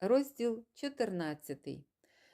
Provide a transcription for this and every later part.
Розділ 14.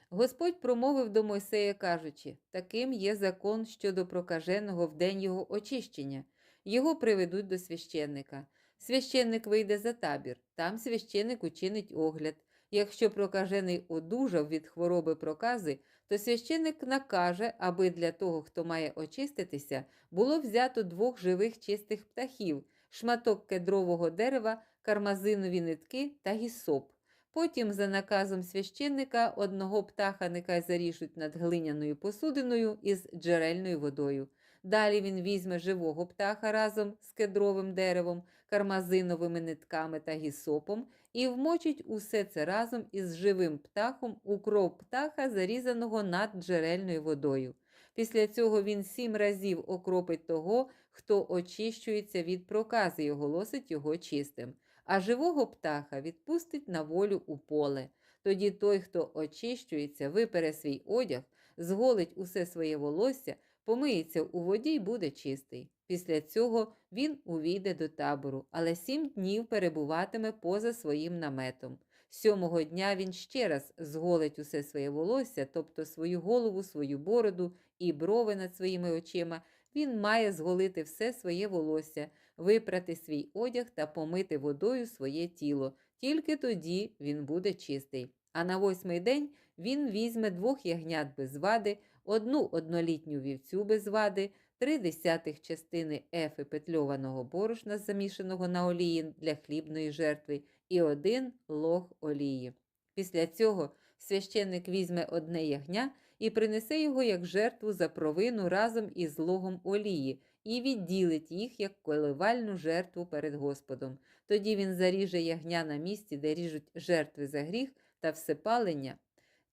Господь промовив до Мойсея, кажучи: таким є закон щодо прокаженого в день його очищення. Його приведуть до священника. Священник вийде за табір, там священник учинить огляд. Якщо прокажений одужав від хвороби прокази, то священник накаже, аби для того, хто має очиститися, було взято двох живих чистих птахів, шматок кедрового дерева, кармазинові нитки та гісоп. Потім, за наказом священника, одного птаха нехай заріжуть над глиняною посудиною із джерельною водою. Далі він візьме живого птаха разом з кедровим деревом, кармазиновими нитками та гісопом і вмочить усе це разом із живим птахом у кров птаха, зарізаного над джерельною водою. Після цього він сім разів окропить того, хто очищується від прокази і оголосить його чистим а живого птаха відпустить на волю у поле. Тоді той, хто очищується, випере свій одяг, зголить усе своє волосся, помиється у воді й буде чистий. Після цього він увійде до табору, але сім днів перебуватиме поза своїм наметом. Сьомого дня він ще раз зголить усе своє волосся, тобто свою голову, свою бороду і брови над своїми очима. Він має зголити все своє волосся, випрати свій одяг та помити водою своє тіло. Тільки тоді він буде чистий. А на восьмий день він візьме двох ягнят без вади, одну однолітню вівцю без вади, три десятих частини ефи петльованого борошна, замішаного на олії для хлібної жертви, і один лог олії. Після цього священник візьме одне ягня і принесе його як жертву за провину разом із логом олії, і відділить їх як коливальну жертву перед Господом. Тоді він заріже ягня на місці, де ріжуть жертви за гріх та всепалення,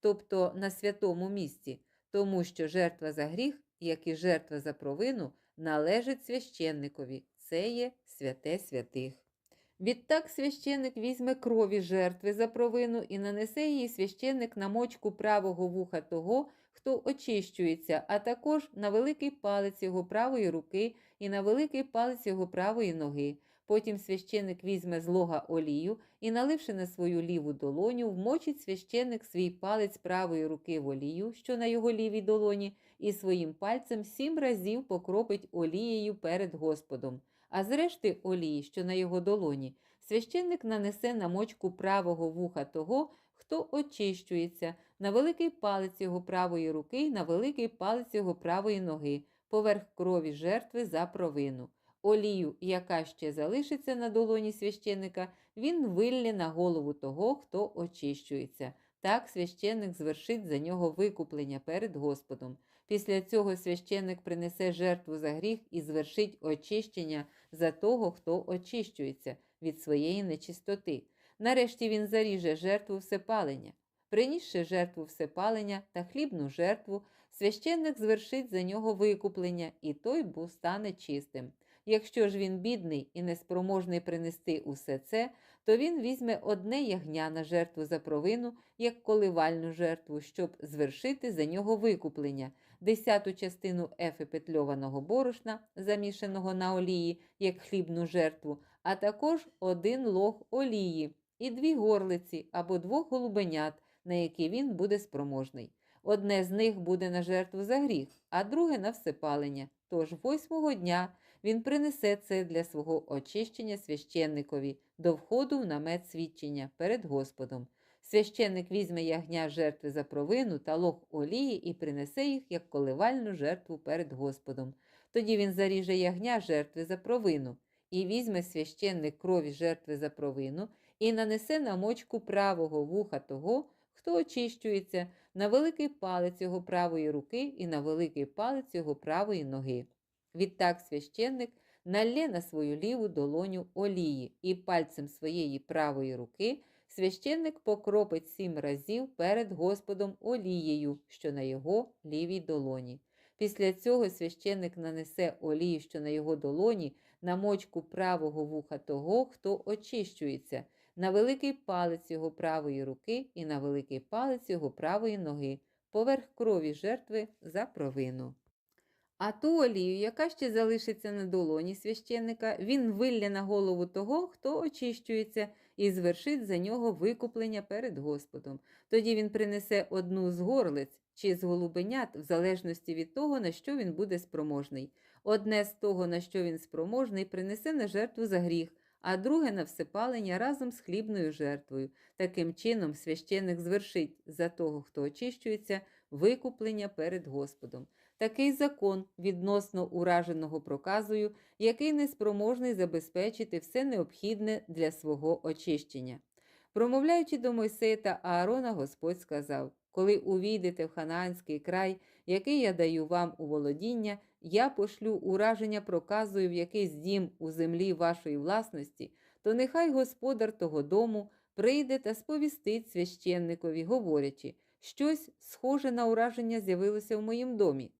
тобто на святому місці, тому що жертва за гріх, як і жертва за провину, належить священникові, це є святе святих. Відтак священник візьме крові жертви за провину і нанесе її священник на мочку правого вуха того, хто очищується, а також на великий палець його правої руки і на великий палець його правої ноги. Потім священник візьме з лога олію і, наливши на свою ліву долоню, вмочить священник свій палець правої руки в олію, що на його лівій долоні, і своїм пальцем сім разів покропить олією перед Господом. А зрешти олії, що на його долоні, священник нанесе на мочку правого вуха того, хто очищується, на великий палець його правої руки на великий палець його правої ноги, поверх крові жертви за провину. Олію, яка ще залишиться на долоні священника, він виллє на голову того, хто очищується. Так священник звершить за нього викуплення перед Господом. Після цього священник принесе жертву за гріх і звершить очищення за того, хто очищується від своєї нечистоти. Нарешті він заріже жертву всепалення. Принісши жертву всепалення та хлібну жертву, священник звершить за нього викуплення, і той був стане чистим. Якщо ж він бідний і неспроможний принести усе це, то він візьме одне ягня на жертву за провину, як коливальну жертву, щоб звершити за нього викуплення, десяту частину ефи петльованого борошна, замішаного на олії, як хлібну жертву, а також один лог олії і дві горлиці або двох голубенят, на які він буде спроможний. Одне з них буде на жертву за гріх, а друге на всепалення. Тож восьмого дня він принесе це для свого очищення священникові до входу в намет свідчення перед Господом. Священник візьме ягня жертви за провину та лог олії і принесе їх як коливальну жертву перед Господом. Тоді він заріже ягня жертви за провину, і візьме священник крові жертви за провину і нанесе на мочку правого вуха того, хто очищується, на великий палець його правої руки і на великий палець його правої ноги. Відтак священник налє на свою ліву долоню олії, і пальцем своєї правої руки священник покропить сім разів перед Господом олією, що на його лівій долоні. Після цього священник нанесе олію, що на його долоні, на мочку правого вуха того, хто очищується, на великий палець його правої руки і на великий палець його правої ноги, поверх крові жертви за провину. А ту олію, яка ще залишиться на долоні священника, він вилля на голову того, хто очищується, і звершить за нього викуплення перед Господом. Тоді він принесе одну з горлиць чи з голубенят, в залежності від того, на що він буде спроможний. Одне з того, на що він спроможний, принесе на жертву за гріх, а друге на всепалення разом з хлібною жертвою. Таким чином, священник звершить за того, хто очищується, викуплення перед Господом. Такий закон відносно ураженого проказую, який неспроможний забезпечити все необхідне для свого очищення. Промовляючи до Мойсея та Аарона, Господь сказав: Коли увійдете в ханаанський край, який я даю вам у володіння, я пошлю ураження проказую в якийсь дім у землі вашої власності, то нехай господар того дому прийде та сповістить священникові, говорячи, щось схоже на ураження з'явилося в моїм домі.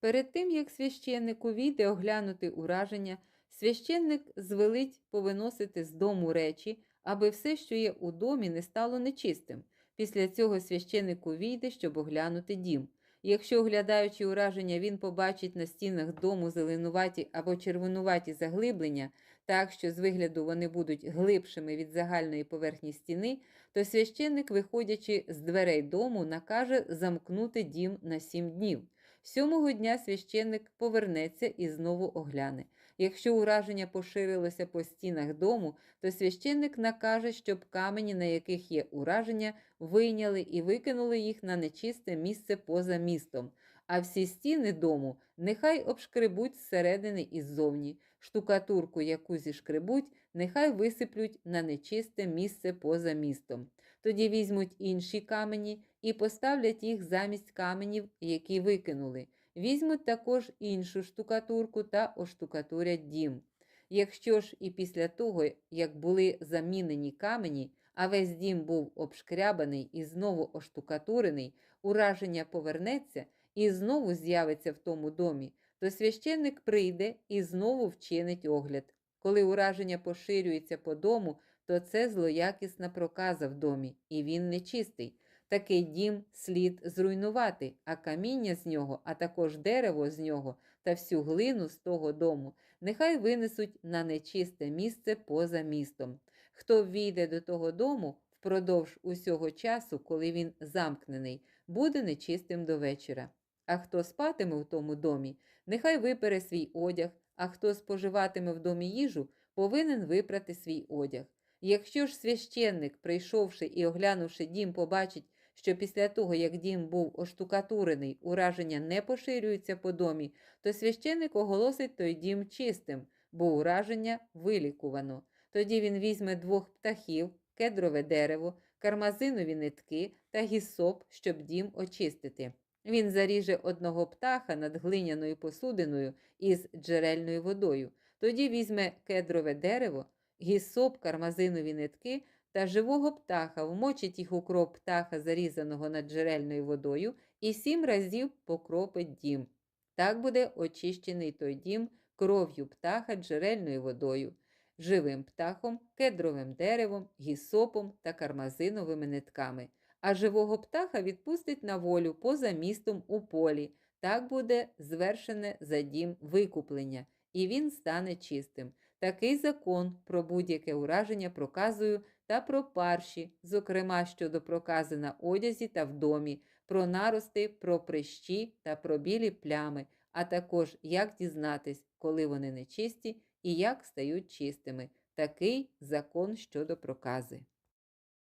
Перед тим, як священник увійде оглянути ураження, священник звелить повиносити з дому речі, аби все, що є у домі, не стало нечистим. Після цього священник увійде, щоб оглянути дім. Якщо, оглядаючи ураження, він побачить на стінах дому зеленуваті або червонуваті заглиблення, так що з вигляду вони будуть глибшими від загальної поверхні стіни, то священник, виходячи з дверей дому, накаже замкнути дім на сім днів. Сьомого дня священник повернеться і знову огляне. Якщо ураження поширилося по стінах дому, то священник накаже, щоб камені, на яких є ураження, вийняли і викинули їх на нечисте місце поза містом. А всі стіни дому нехай обшкребуть зсередини і ззовні. Штукатурку, яку зішкребуть, нехай висиплють на нечисте місце поза містом. Тоді візьмуть інші камені і поставлять їх замість каменів, які викинули. Візьмуть також іншу штукатурку та оштукатурять дім. Якщо ж і після того, як були замінені камені, а весь дім був обшкрябаний і знову оштукатурений, ураження повернеться і знову з'явиться в тому домі, то священник прийде і знову вчинить огляд. Коли ураження поширюється по дому, то це злоякісна проказа в домі, і він нечистий. Такий дім слід зруйнувати, а каміння з нього, а також дерево з нього та всю глину з того дому, нехай винесуть на нечисте місце поза містом. Хто ввійде до того дому впродовж усього часу, коли він замкнений, буде нечистим до вечора. А хто спатиме в тому домі, нехай випере свій одяг, а хто споживатиме в домі їжу, повинен випрати свій одяг. Якщо ж священник, прийшовши і оглянувши дім, побачить, що після того, як дім був оштукатурений, ураження не поширюється по домі, то священник оголосить той дім чистим, бо ураження вилікувано. Тоді він візьме двох птахів, кедрове дерево, кармазинові нитки та гісоп, щоб дім очистити. Він заріже одного птаха над глиняною посудиною із джерельною водою. Тоді візьме кедрове дерево, гісоп, кармазинові нитки та живого птаха, вмочить їх у кроп птаха, зарізаного над джерельною водою, і сім разів покропить дім. Так буде очищений той дім кров'ю птаха джерельною водою, живим птахом, кедровим деревом, гісопом та кармазиновими нитками. А живого птаха відпустить на волю поза містом у полі. Так буде звершене за дім викуплення, і він стане чистим. Такий закон про будь-яке ураження проказую та про парші, зокрема щодо прокази на одязі та в домі, про нарости, про прищі та про білі плями, а також як дізнатись, коли вони нечисті і як стають чистими. Такий закон щодо прокази.